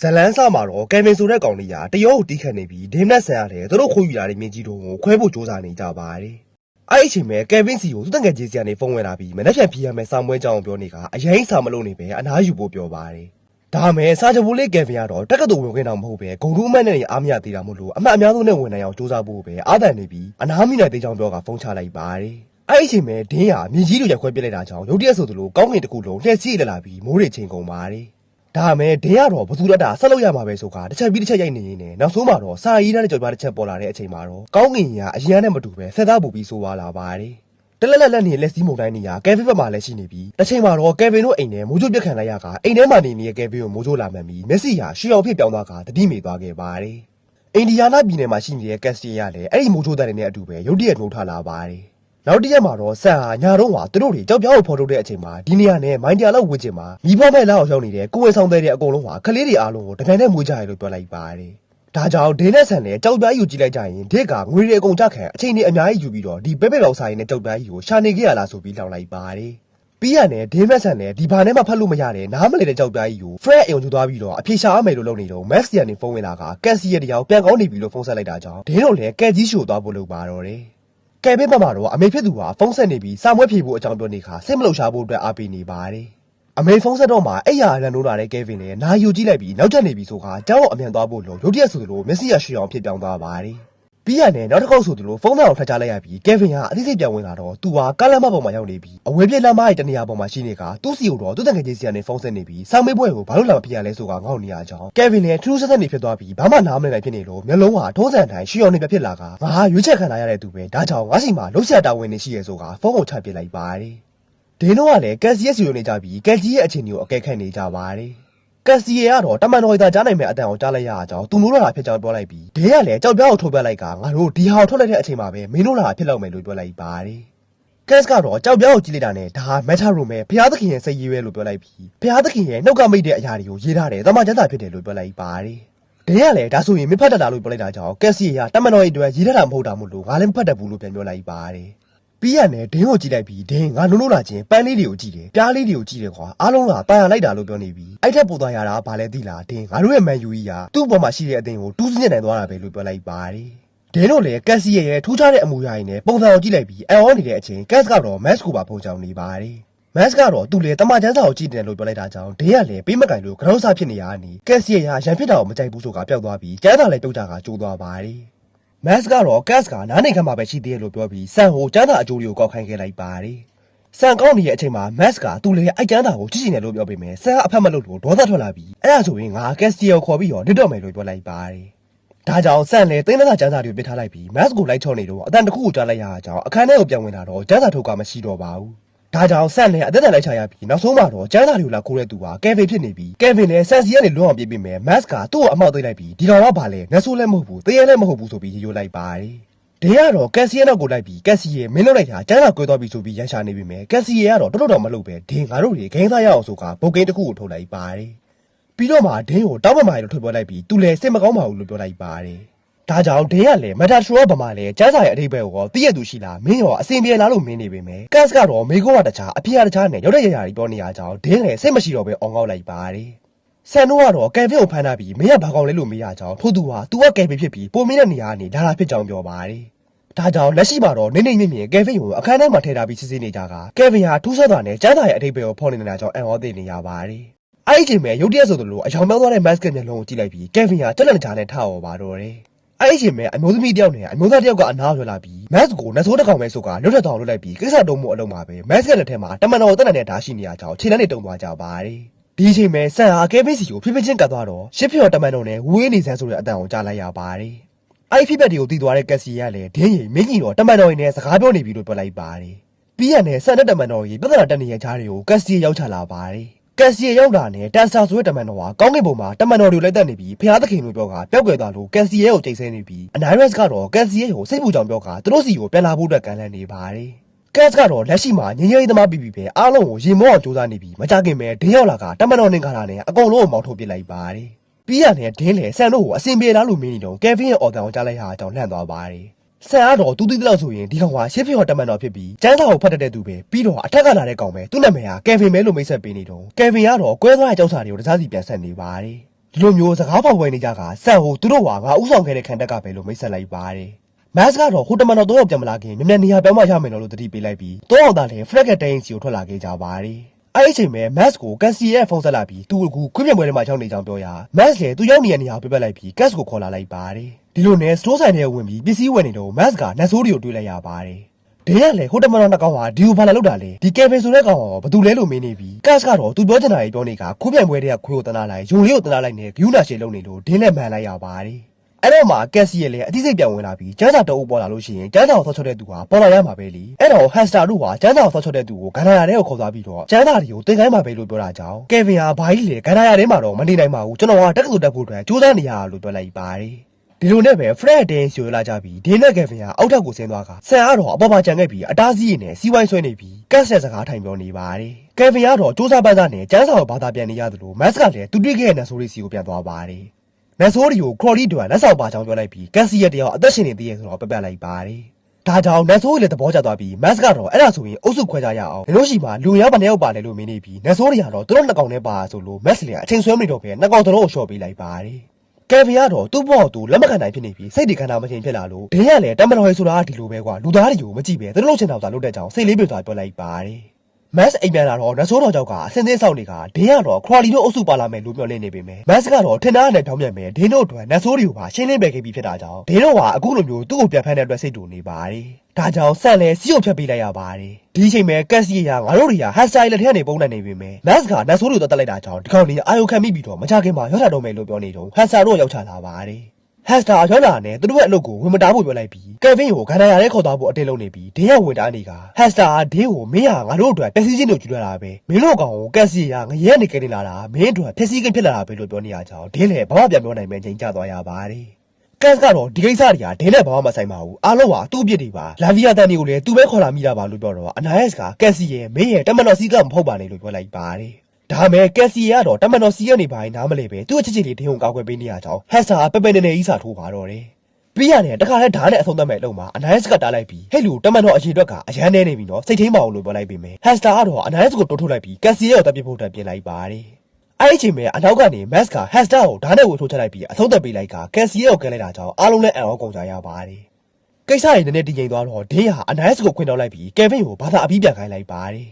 ဇလန်းစမှာတော့ကယ်ဗင်ဆိုတဲ့ကောင်လေးကတရောကိုတီးခတ်နေပြီးဒင်းနဲ့ဆန်ရတယ်သူတို့ခိုးယူလာတဲ့မြင်းကြီးတို့ကိုခွဲဖို့ကြိုးစားနေကြပါတယ်အဲ့ဒီအချိန်မှာကယ်ဗင်စီကိုသူ့တငယ်ချင်းစီကနေဖုန်းဝင်လာပြီးမနေ့ပြန်ဖြေရမယ်စာမွေးကြောင်းပြောနေကအရင်စာမလို့နေပဲအနားယူဖို့ပြောပါတယ်ဒါမဲ့စာချဘူးလေးကယ်ဗင်ကတော့တက်ကတူဝင်ခွင့်တော့မဟုတ်ပဲဂုံတူးအမတ်နဲ့အားမရသေးတာမို့လို့အမတ်အများဆုံးနဲ့ဝင်နိုင်အောင်ကြိုးစားဖို့ပဲအားတန်နေပြီးအနားမိနိုင်သေးကြောင်းပြောကဖုန်းချလိုက်ပါတယ်အဲ့ဒီအချိန်မှာဒင်းဟာမြင်းကြီးတို့ရက်ခွဲပြစ်လိုက်တာကြောင့်ရုတ်တရက်ဆိုသလိုကောင်းကင်တစ်ခုလုံးလှည့်စီးလာလာပြီးမိုးတွေချိန်ကုန်ပါတယ် ဒါမဲ့ဒင်းရတော့ဘသူလက်တာဆက်လုပ်ရမှာပဲဆိုကတစ်ချက်ပြီးတစ်ချက်ရိုက်နေရင်းနဲ့နောက်ဆုံးမှာတော့စာရေးထားတဲ့ကြော်ပြတစ်ချက်ပေါ်လာတဲ့အချိန်မှာတော့ကောင်းကင်ကြီးကအရင်ကနဲ့မတူပဲဆက်သားပူပြီးဆိုသွားလာပါတယ်တလက်လက်လက်နေလက်စီးမုန်တိုင်းနေရကယ်ဗင်ဘက်မှာလည်းရှိနေပြီးတစ်ချိန်မှာတော့ကယ်ဗင်တို့အိမ်ထဲမိုးချိုးပြက်ခံလိုက်ရကအိမ်ထဲမှာနေနေတဲ့ကယ်ဗင်ကိုမိုးချိုးလာမှန်ပြီးမျက်စိဟာရှူအောင်ဖြစ်ပြောင်းသွားကတတိမေသွားခဲ့ပါတယ်အိန္ဒိယနာပြည်နယ်မှာရှိနေတဲ့ကက်စတီရလည်းအဲ့ဒီမိုးချိုးတဲ့နေတဲ့အတူပဲရုတ်တရက်နှိုးထလာပါတယ် နောက်တစ်ရက်မှာတော့ဆန်ဟာညာတော့ဟာသူတို့တွေကြောက်ပြောင်းကိုဖော်ထုတ်တဲ့အချိန်မှာဒီနေရာနဲ့မိုင်းတရာလောက်ဝစ်ချင်မှာမိဘမဲ့လောက်အောင်ရောက်နေတဲ့ကိုဝေဆောင်တဲ့တဲ့အကုန်လုံးဟာကလေးတွေအားလုံးကိုတကယ်နဲ့မွေးကြရလို့ပြောလိုက်ပါတယ်။ဒါကြောင့်ဒင်းနဲ့ဆန်လည်းကြောက်ပြားယူကြည့်လိုက်ကြရင်ဒစ်ကငွေတွေအကုန်ကြခံအချိန်ကြီးအများကြီးယူပြီးတော့ဒီပဲပဲလောက်ဆိုင်နဲ့ကြောက်ပြားကြီးကိုရှာနေခဲ့ရလားဆိုပြီးလောက်လိုက်ပါတယ်။ပြီးရနဲ့ဒင်းမက်ဆန်လည်းဒီဘာနဲ့မှဖတ်လို့မရတဲ့နားမလည်တဲ့ကြောက်ပြားကြီးကို Fred အိမ်ကိုသွားပြီးတော့အပြေရှာရမယ်လို့လုပ်နေတော့ Max ရန်နေဖုန်းဝင်လာကကက်စီရဲ့တရားကိုပြန်ကောင်းနေပြီလို့ဖုန်းဆက်လိုက်တာကြောင့်ဒင်းတို့လည်းကက်ကြီးရှို့သွားဖို့လုပ်ပါတော့တယ်။ ကဲဘင်းဘက်မှာတော့အမေဖြစ်သူဟာဖုန်းဆက်နေပြီးစာမွေးဖြေဖို့အကြောင်းပြောနေခါစိတ်မလုံရှားဖို့အတွက်အားပေးနေပါတယ်။အမေဖုန်းဆက်တော့မှအဲ့ရအရန်လို့လာတဲ့ကဲဗင်လည်းနာယူကြည့်လိုက်ပြီးနောက်ကျနေပြီဆိုခါကျောင်းကိုအမြန်သွားဖို့လို့ရုတ်တရက်ဆိုသလိုမျက်စိရရှိအောင်ဖြစ်ပြောင်းသွားပါတယ်။ ပြီးရနဲ့နောက်တစ်ခေါက်ဆိုသလိုဖုန်းမအောင်ထပ်ချလိုက်ရပြီးကဲဗင်ကအသိစိတ်ပြောင်းဝင်လာတော့သူဟာကားလမ်းမပေါ်မှာရောက်နေပြီးအဝေးပြေးလမ်းမရဲ့တနေရာပေါ်မှာရှိနေကသူ့စီကိုတော့သူ့တငယ်ချင်းစီကနေဖုန်းဆက်နေပြီးစာမေးပွဲကိုဘာလို့လာမဖြစ်ရလဲဆိုကငေါ့နေရကြောင်းကဲဗင်လည်းထူးထူးဆန်းဆန်းနေဖြစ်သွားပြီးဘာမှနားမလည်နိုင်ဖြစ်နေလို့မျက်လုံးဟာထုံးစံတိုင်းရှိအောင်နေပြဖြစ်လာကငါဟာရွေးချက်ခံလာရတဲ့သူပဲဒါကြောင့်ငါစီမှာလှုပ်ရှားတာဝန်နေရှိရဲဆိုကဖုန်းကိုချပစ်လိုက်ပါတယ်ဒင်းတို့ကလည်းကက်စီရဲ့စီလိုနေကြပြီးကက်ကြီးရဲ့အခြေအနေကိုအကဲခတ်နေကြပါတယ် ကက်စီရဲ့ကတော့တမန်တော်ရီသာကြားနိုင်မဲ့အတန်ကိုကြားလိုက်ရအောင်သူတို့လာဖြစ်ကြောင်းပြောလိုက်ပြီးဒင်းကလည်းကြောက်ပြောက်ကိုထုတ်ပြလိုက်ကငါတို့ဒီဟာကိုထုတ်လိုက်တဲ့အချိန်မှာပဲမင်းတို့လာဖြစ်လောက်မယ်လို့ပြောလိုက်ပါတယ်ကက်စ်ကတော့ကြောက်ပြောက်ကိုကြည့်လိုက်တာနဲ့ဒါဟာမက်ထာရိုမဲဖျားသခင်ရဲ့စိတ်ရည်ပဲလို့ပြောလိုက်ပြီးဖျားသခင်ရဲ့နှုတ်ကမိတ်တဲ့အရာတွေကိုရေးထားတယ်တမန်ကျမ်းစာဖြစ်တယ်လို့ပြောလိုက်ပါတယ်ဒင်းကလည်းဒါဆိုရင်မဖတ်တတ်တာလို့ပြောလိုက်တာကြောင့်ကက်စီကတမန်တော်ရဲ့အတွက်ရေးထားတာမဟုတ်တာမို့လို့ငါလည်းမဖတ်တတ်ဘူးလို့ပြန်ပြောလိုက်ပါတယ် ပြီးရနဲ့ဒင်းကိုကြည့်လိုက်ပြီးဒင်းငါလုံးလုံးလာချင်းပန်းလေးတွေကိုကြည့်တယ်ပြားလေးတွေကိုကြည့်တယ်ကွာအားလုံးကတာယာလိုက်တာလို့ပြောနေပြီးအဲ့ထက်ပိုသွားရတာဘာလဲသိလားဒင်းငါတို့ရဲ့မန်ယူကြီးကသူ့အပေါ်မှာရှိတဲ့အသင်းကိုတူးစင်းနေနိုင်သွားတာပဲလို့ပြောလိုက်ပါတယ်ဒင်းတို့လည်းကက်စီရဲ့ထူးခြားတဲ့အမူအရာတွေနဲ့ပုံစံကိုကြည့်လိုက်ပြီးအန်အောနေတဲ့အချိန်ကက်စ်ကတော့မက်စ်ကိုပါပုံချောင်နေပါတယ်မက်စ်ကတော့သူ့လေတမချန်းစာကိုကြည့်တယ်လို့ပြောလိုက်တာကြောင့်ဒင်းကလည်းပေးမကင်လို့ကြောက်စားဖြစ်နေရတာကက်စီရဲ့ရန်ဖြစ်တာကိုမကြိုက်ဘူးဆိုကပျောက်သွားပြီးကျန်းစာလည်းပြုတ်ကြကကျိုးသွားပါတယ် မက်စ်ကတော့ကက်စ်ကနားနေခမ်းမှာပဲရှိသေးတယ်လို့ပြောပြီးဆန်ဟိုကျန်းစာအကျိုးတွေကိုကောက်ခိုင်းခဲ့လိုက်ပါတယ်ဆန်ကောင်းနေတဲ့အချိန်မှာမက်စ်ကသူ့လေအိုက်ကျန်းစာကိုကြည့်ချင်တယ်လို့ပြောပေမဲ့ဆန်ကအဖက်မလုပ်လို့ဒေါသထွက်လာပြီးအဲ့ဒါဆိုရင်ငါကက်စီကိုခေါ်ပြီးတော့နစ်တော့မယ်လို့ပြောလိုက်ပါတယ်ဒါကြောင့်ဆန်လေသိန်းသက်သာကျန်းစာတွေကိုပြစ်ထားလိုက်ပြီးမတ်စ်ကိုလိုက်ချောနေတော့အတန်တစ်ခုကိုကြားလိုက်ရတာကြောင့်အခန်းထဲကိုပြန်ဝင်လာတော့ကျန်းစာထုတ်ကမရှိတော့ပါဘူး။ ဒါကြောင့်ဆန်လေအသက်တန်လိုက်ချရပြီးနောက်ဆုံးမှာတော့ကျန်းစာတွေကိုလာခိုးတဲ့သူဟာကယ်ဗင်ဖြစ်နေပြီးကယ်ဗင်လည်းဆန်စီကနေလွတ်အောင်ပြေးပြီးမယ်မတ်စ်ကသူ့ကိုအမောက်သိမ်းလိုက်ပြီးဒီကောင်ကဘာလဲငဆိုးလည်းမဟုတ်ဘူးတရေလည်းမဟုတ်ဘူးဆိုပြီးရေရိုးလိုက်ပါတယ်။ဒင်းကတော့ကက်စီရဲ့နောက်ကိုလိုက်ပြီးကက်စီရဲ့မင်းလုပ်လိုက်တာကျန်းစာကွဲသွားပြီဆိုပြီးရန်ရှာနေပြီမယ်ကက်စီရဲ့ကတော့တော်တော်မလုပ်ပဲဒင်းငါတို့တွေဂိမ်းသားရအောင်ဆိုကဘုတ်ကိန်းတစ်ခုကိုထုတ်လိုက်ပါတယ်။ပြီးတော့မှဒင်းကိုတောက်ပမာရီလို့ထွက်ပြောလိုက်ပြီးသူလည်းစိတ်မကောင်းပါဘူးလို့ပြောလိုက်ပါတယ်။ ဒါကြောင့်ဒင်းကလည်းမက်တာထရိုကဗမာလည်းကျန်းစာရဲ့အထိပ္ပယ်ကိုတော့တည့်ရသူရှိလားမင်းရောအစင်ပြေလားလို့မင်းနေပေမဲ့ကတ်စ်ကတော့မေကောကတခြားအဖေကတခြားနဲ့ရောက်တဲ့ရရာကြီးပြောနေရကြောင်းဒင်းလည်းစိတ်မရှိတော့ပဲအောင်းကောက်လိုက်ပါတယ်။ဆန်တို့ကတော့ကယ်ဗင်ကိုဖမ်းထားပြီးမင်းကဘာကောင်လဲလို့မေးရကြောင်းထို့သူဟာသူကကယ်ဗင်ဖြစ်ပြီးပုံမင်းတဲ့နေရာကနေဒါလာဖြစ်ကြောင်းပြောပါတယ်။ဒါကြောင့်လက်ရှိမှာတော့နေနေမြင့်မြင့်ကယ်ဗင်ကိုအခန်းထဲမှာထည့်ထားပြီးစစ်ဆေးနေကြကကယ်ဗင်ဟာထူးဆန်းစွာနဲ့ကျန်းစာရဲ့အထိပ္ပယ်ကိုဖော်နေနေတာကြောင့်အံ့ဩသိနေရပါတယ်။အဲ့ဒီအချိန်မှာရုတ်တရက်ဆိုသလိုအယောင်ပြောင်းသွားတဲ့ mask မျက်လုံးကိုကြည့်လိုက်ပြီးကယ်ဗင်ဟာတက်လက်ကြားနဲ့ထအော်ပါတော့တယ်။ အဲ့ဒီအချိန်မှာအမျိုးသမီးတစ်ယောက်နဲ့အမျိုးသားတစ်ယောက်ကအနားရွယ်လာပြီး mask ကိုနှဆိုးတစ်ကောင်ပဲဆိုကလွတ်ထက်တောင်လွတ်လိုက်ပြီးကိစ္စတုံးမှုအလုံးမှာပဲ mask ရဲ့လက်ထဲမှာတမန်တော်တက်နေတဲ့ဓာတ်ရှိနေရကြောင်းခြေလက်နဲ့တုံသွားကြပါတယ်။ဒီအချိန်မှာဆန်ဟာကယ်ဗင်စီကိုဖိဖိချင်းကတ်သွားတော့ရှစ်ဖြော်တမန်တော်နဲ့ဝေးနေစမ်းဆိုတဲ့အတန်ကိုကြားလိုက်ရပါတယ်။အဲ့ဒီဖြစ်ပက်တွေကိုတည်သွားတဲ့ကက်စီကလည်းဒင်းရီမင်းကြီးတော့တမန်တော်ကြီးနဲ့စကားပြောနေပြီလို့ပြောလိုက်ပါတယ်။ပြီးရနဲ့ဆန်တဲ့တမန်တော်ကြီးပြဿနာတက်နေတဲ့ချားတွေကိုကက်စီရောက်ချလာပါတယ်။ ကက်စီရောက်လာနဲ့တန်ဆာဆိုတဲ့တမန်တော်ကကောင်းကင်ဘုံမှာတမန်တော်တွေကိုလိုက်တက်နေပြီးဖျားသခင်လို့ပြောကပျောက်ကွယ်သွားလို့ကက်စီရဲ့ကိုချိန်ဆနေပြီးအနိုင်ရက်စ်ကတော့ကက်စီရဲ့ကိုစိတ်ပူကြောင်ပြောကသူတို့စီကိုပြန်လာဖို့အတွက်ကမ်းလှမ်းနေပါတယ်။ကက်စ်ကတော့လက်ရှိမှာငင်းရဲသမားပြီးပြီပဲအားလုံးကိုရင်မောအောင်စူးစမ်းနေပြီးမကြခင်ပဲဒင်းရောက်လာကတမန်တော်နင်္ဂါလာနဲ့အကုန်လုံးကိုမောင်းထုတ်ပစ်လိုက်ပါတယ်။ပြီးရနဲ့ဒင်းလေဆန်တို့ကိုအစင်ပြေလားလို့မင်းနေတော့ကယ်ဗင်ရဲ့အော်တန်ကိုကြားလိုက်ရအောင်လှန့်သွားပါတယ်။ ဆန်ကတော့တူးတူးတလောက်ဆိုရင်ဒီကောင်ကရှစ်ဖြော်တမန်တော်ဖြစ်ပြီးကျန်းစာကိုဖတ်တတ်တဲ့သူပဲပြီးတော့အထက်ကလာတဲ့ကောင်ပဲသူ့နာမည်ဟာကယ်ဗင်ပဲလို့မိတ်ဆက်ပေးနေတော့ကယ်ဗင်ကတော့ကွဲသွားတဲ့ကြောက်စာတွေကိုတစားစီပြန်ဆက်နေပါတယ်။ဒီလိုမျိုးစကားဖောက်ပွဲနေကြကဆန်ဟိုသူတို့ဟာငါဥဆောင်ခဲ့တဲ့ခံတက်ကပဲလို့မိတ်ဆက်လိုက်ပါတယ်မတ်စ်ကတော့ဟိုတမန်တော်တော့ယောက်ပြန်မလာခင်မြန်မြန်နေရာပြောင်းမှရမယ်လို့တတိပေးလိုက်ပြီးတော့အောင်သားလည်းဖရက်ကတိုင်းစီကိုထွက်လာခဲ့ကြပါတယ်အဲ့ဒီအချိန်မှာမတ်စ်ကိုကန်စီရဲ့ဖုန်းဆက်လာပြီးသူ့ကိုခွင့်ပြပွဲထဲမှာရောက်နေကြောင်းပြောရာမတ်စ်လည်းသူရောက်နေတဲ့နေရာကိုပြပလိုက်ပြီးကတ်စ်ကိုခေါ်လာလိုက်ပါတယ် ဒီလိုနဲ့စတိုးဆိုင်ထဲဝင်ပြီးပစ္စည်းဝယ်နေတော့မတ်စ်ကနတ်ဆိုးတွေကိုတွေးလိုက်ရပါတယ်ဒင်းကလည်းဟိုတမန်တော်နှစ်ကောင်ဟာဒီကိုဘာလာလောက်တာလဲဒီကယ်ဗင်ဆိုတဲ့ကောင်ကဘာတူလဲလို့မင်းနေပြီးကတ်စ်ကတော့သူပြောချင်တာကြီးပြောနေကခိုးပြိုင်ပွဲတွေကခွေးကိုတနာလိုက်ယုံလေးကိုတနာလိုက်နဲ့ဂယူနာရှည်လုံးနေလို့ဒင်းနဲ့မှန်လိုက်ရပါတယ်အဲ့တော့မှကက်စီရဲ့လည်းအသိစိတ်ပြန်ဝင်လာပြီးကျန်းစာတအုပ်ပေါ်လာလို့ရှိရင်ကျန်းစာကိုဆော့ချတဲ့သူဟာပေါ်လာရမှာပဲလीအဲ့တော့ဟန်စတာတို့ဟာကျန်းစာကိုဆော့ချတဲ့သူကိုဂန္ဓာရထဲကိုခေါ်သွားပြီးတော့ကျန်းစာတွေကိုတင်ခိုင်းမှာပဲလို့ပြောတာကြောင့်ကယ်ဗင်ဟာဘာကြီးလေဂန္ဓာရထဲမှာတော့မနေနိုင်ပါဘူးကျွန်တော်ဟာတက္ကသိုလ်တက်ဖို့အတွက်ကြိုးစားနေရတာလို့ပြောလိုက်ပါတယ် ဒီလိုနဲ့ပဲ Fred တင်းရွှေလာကြပြီးဒင်းနဲ့ကယ်ဗင်ဟာအောက်ထပ်ကိုဆင်းသွားကဆန်ကတော့အပေါ်မှာကြံခဲ့ပြီးအတားစီးရည်နဲ့စီးဝိုင်းဆွဲနေပြီးကတ်ဆက်စကားထိုင်ပြောနေပါတယ်ကယ်ဗင်ကတော့စူးစမ်းပန်းစားနဲ့ကျန်းစာကိုဘာသာပြန်နေရတယ်လို့မတ်စ်ကလည်းသူတွေ့ခဲ့တဲ့နတ်ဆိုးလေးစီကိုပြန်သွားပါတယ်နတ်ဆိုးတွေကိုခရော်လီတွန်လက်ဆောင်ပါချောင်းပြောလိုက်ပြီးကန်စီရဲ့တယောက်အသက်ရှင်နေသေးရဲ့ဆိုတော့ပြပြလိုက်ပါတယ်ဒါကြောင့်နတ်ဆိုးတွေလည်းသဘောကျသွားပြီးမတ်စ်ကတော့အဲ့ဒါဆိုရင်အုပ်စုခွဲကြရအောင်လို့ရှိမှလူရောက်ပါနေရောက်ပါလေလို့မင်းနေပြီးနတ်ဆိုးတွေကတော့သူတို့နှစ်ကောင်နဲ့ပါဆိုလို့မတ်စ်လည်းအချိန်ဆွဲမနေတော့ပဲနှစ်ကောင်တို့ကိုရှော့ပေးလိုက်ပါတယ် ကယ်ဗင်ကတော့သူ့ဘော့သူလက်မခံနိုင်ဖြစ်နေပြီးစိတ်တွေခန္ဓာမချင်းဖြစ်လာလို့ဒင်းရလည်းတမန်တော်ရဲ့ဆိုတာကဒီလိုပဲကွာလူသားတွေကိုမကြည့်ပဲသူတို့လိုချင်တာသာလုပ်တဲ့ကြောင်စိတ်လေးပြေသွားပြောလိုက်ပါတယ်မတ်အိမ်ပြန်လာတော့နတ်ဆိုးတော်ကြောက်ကအစင်းစင်းဆောက်နေကဒင်းကတော့ခရော်လီတို့အုပ်စုပါလာမယ်လို့ပြောနေနေပေမဲ့မတ်ကတော့ထင်သားနဲ့တောင်းပြန်မယ်ဒင်းတို့အတွက်နတ်ဆိုးတွေကိုပါရှင်းလင်းပေးခဲ့ပြီးဖြစ်တာကြောင့်ဒင်းတို့ဟာအခုလိုမျိုးသူ့ကိုပြန်ဖမ်းတဲ့အတွက်စိတ်တူနေပါတယ် ဒါကြောင့်ဆန်လဲစီကိုဖြတ်ပေးလိုက်ရပါတယ်ဒီအချိန်မှာကက်စီယာငါတို့တွေကဟတ်စတိုင်လက်ထဲကနေပုံနိုင်နေပေမဲ့မတ်ကနတ်ဆိုးတွေကိုတက်လိုက်တာကြောင့်ဒီကောင်လေးအာယုခံမိပြီးတော့မကြခင်မှာရောက်လာတော့မယ်လို့ပြောနေတော့ဟန်ဆာတို့ရောက်ချလာပါတယ်ဟက်စတာရောက်လာနဲ့သူတို့ရဲ့အလုပ်ကိုဝင်မတားဖို့ပြောလိုက်ပြီးကယ်ဗင်ကိုခန္ဓာရရဲခေါ်သွားဖို့အတင်းလုံးနေပြီးဒင်းရဝင်တားနေကဟက်စတာဒင်းကိုမင်းဟာငါတို့အတွက်ပျက်စီးခြင်းတို့ကျူရတာပဲမင်းတို့ကောင်ကိုကက်စီယာငရဲနေကနေလာတာမင်းတို့ပျက်စီးခြင်းဖြစ်လာတာပဲလို့ပြောနေရကြောင်းဒင်းလည်းဘာမှပြန်ပြောနိုင်မဲ့ချိန်ကျသွားရပါတယ် ကက်ကတော့ဒီကိစ္စတွေကဒင်းနဲ့ဘာမှမဆိုင်ပါဘူးအားလုံးဟာသူ့အပြစ်တွေပါလာဗီယာတန်တွေကိုလည်းသူပဲခေါ်လာမိတာပါလို့ပြောတော့အနာယက်စ်ကကက်စီရဲ့မင်းရဲ့တမန်တော်စီကမဟုတ်ပါနဲ့လို့ပြောလိုက်ပါတယ်ဒါမဲ့ကက်စီကတော့တမန်တော်စီကနေပါရင်နားမလဲပဲသူ့အချစ်ချစ်လေးဒင်းကိုကောက်ွယ်ပေးနေရကြောင်းဟက်ဆာပပနေနေကြီးစာထိုးပါတော့တယ်ပြီးရတယ်တခါလဲဓာတ်နဲ့အဆုံးသတ်မဲ့အလုံးမှာအနာယက်စ်ကတားလိုက်ပြီးဟဲ့လူတမန်တော်အရေအတွက်ကအရန်နေနေပြီနော်စိတ်ထိန်မအောင်လို့ပြောလိုက်ပေမဲ့ဟက်စတာကတော့အနာယက်စ်ကိုတိုးထုတ်လိုက်ပြီးကက်စီရဲ့ကိုတပ်ပြဖို့တက်ပြင်လိုက်ပါတယ် အဲ့ဒီအချိန်မှာအနောက်ကနေမတ်စ်ကဟက်စတာကိုဓာတ်နဲ့ဝေထိုးချလိုက်ပြီးအဆုံးသတ်ပေးလိုက်ကကက်စီရဲ့ကိုကဲလိုက်တာကြောင့်အားလုံးလည်းအံ့ဩကုန်ကြရပါတယ်ကိစ္စရည်နည်းနည်းတည်ငြိမ်သွားတော့ဒင်းဟာအနာယက်စ်ကိုခွင့်တောင်းလိုက်ပြီးကယ်ဗင်ကိုဘာသာအပြီးပြန်ခိုင်းလိုက်ပါတယ်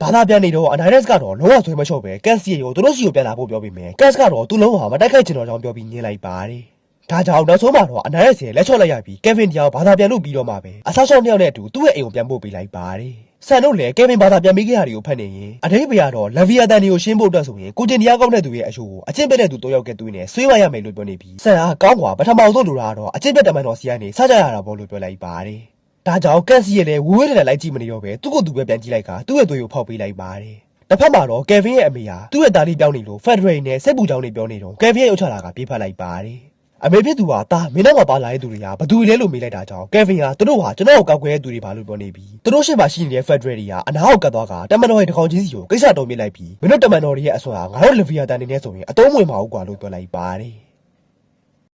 ဘာသာပြန်နေတော့အနာယက်စ်ကတော့လုံးဝဆွေးမလျှော့ပဲကက်စီရဲ့ကိုသူတို့စီကိုပြန်လာဖို့ပြောပြီးမယ်ကက်စ်ကတော့သူ့လုံးဟာမတိုက်ခိုက်ချင်တော့ကြောင်းပြောပြီးညှင်းလိုက်ပါတယ်ဒါကြောင့်နောက်ဆုံးမှာတော့အနာရက်စီလက်ချော့လိုက်ရပြီးကယ်ဗင်တရားကိုဘာသာပြန်လို့ပြီးတော့မှပဲအဆောက်ရှောင်းတစ်ယောက်နဲ့အတူသူ့ရဲ့အိမ်ကိုပြန်ပို့ပေးလိုက်ပါတယ် ဆန်တို့လည်းကယ်ဗင်ဘာသာပြန်ပေးခဲ့ရတွေကိုဖတ်နေရင်အတိတ်ဘရတော့လဗီယာတန်တွေကိုရှင်းဖို့အတွက်ဆိုရင်ကိုကျင်တရားကောင်းတဲ့သူရဲ့အရှိုးကိုအကျင့်ပက်တဲ့သူတော့ရောက်ကသွေးနဲ့ဆွေးဝါရမယ်လို့ပြောနေပြီးဆန်အားကောင်းกว่าပထမဆုံးလိုတာကတော့အကျင့်ပက်တမန်တော်စီကနေစကြရတာပေါ့လို့ပြောလိုက်ပါတယ်ဒါကြောင့်ကက်စီရဲ့လည်းဝေးဝေးနဲ့လိုက်ကြည့်မနေတော့ပဲသူ့ကိုယ်သူပဲပြန်ကြည့်လိုက်ကသူ့ရဲ့သွေးကိုဖောက်ပေးလိုက်ပါတယ်တစ်ဖက်မှာတော့ကယ်ဗင်ရဲ့အမေဟာသူ့ရဲ့တာလီပြောင်းနေလို့ဖက်ဒရယ်နဲ့စစ်ပူချောင်းတွေပြောနေတော့ကယ်ဗင်ရဲ့ဥချလာကပြေးဖက်လိုက်ပါတယ် အမေဖြစ်သူဟာတာမင်းတော့မပါလာတဲ့သူတွေကဘသူလဲလို့မေးလိုက်တာကြောင့်ကယ်ဗင်ဟာသူတို့ဟာကျွန်တော်ကိုကောက်ကွယ်တဲ့သူတွေပါလို့ပြောနေပြီးသူတို့ရှေ့မှာရှိနေတဲ့ Federal တွေကအနားကိုကတ်သွားကတမန်တော်ရဲ့တကောင်ချင်းစီကိုကိစ္စတော်မြစ်လိုက်ပြီးမင်းတို့တမန်တော်တွေရဲ့အဆွမ်းဟာငါတို့လဗီယာတန်နေနေဆိုရင်အတုံးဝင်မအောင်ကွာလို့ပြောလိုက်ပါတယ်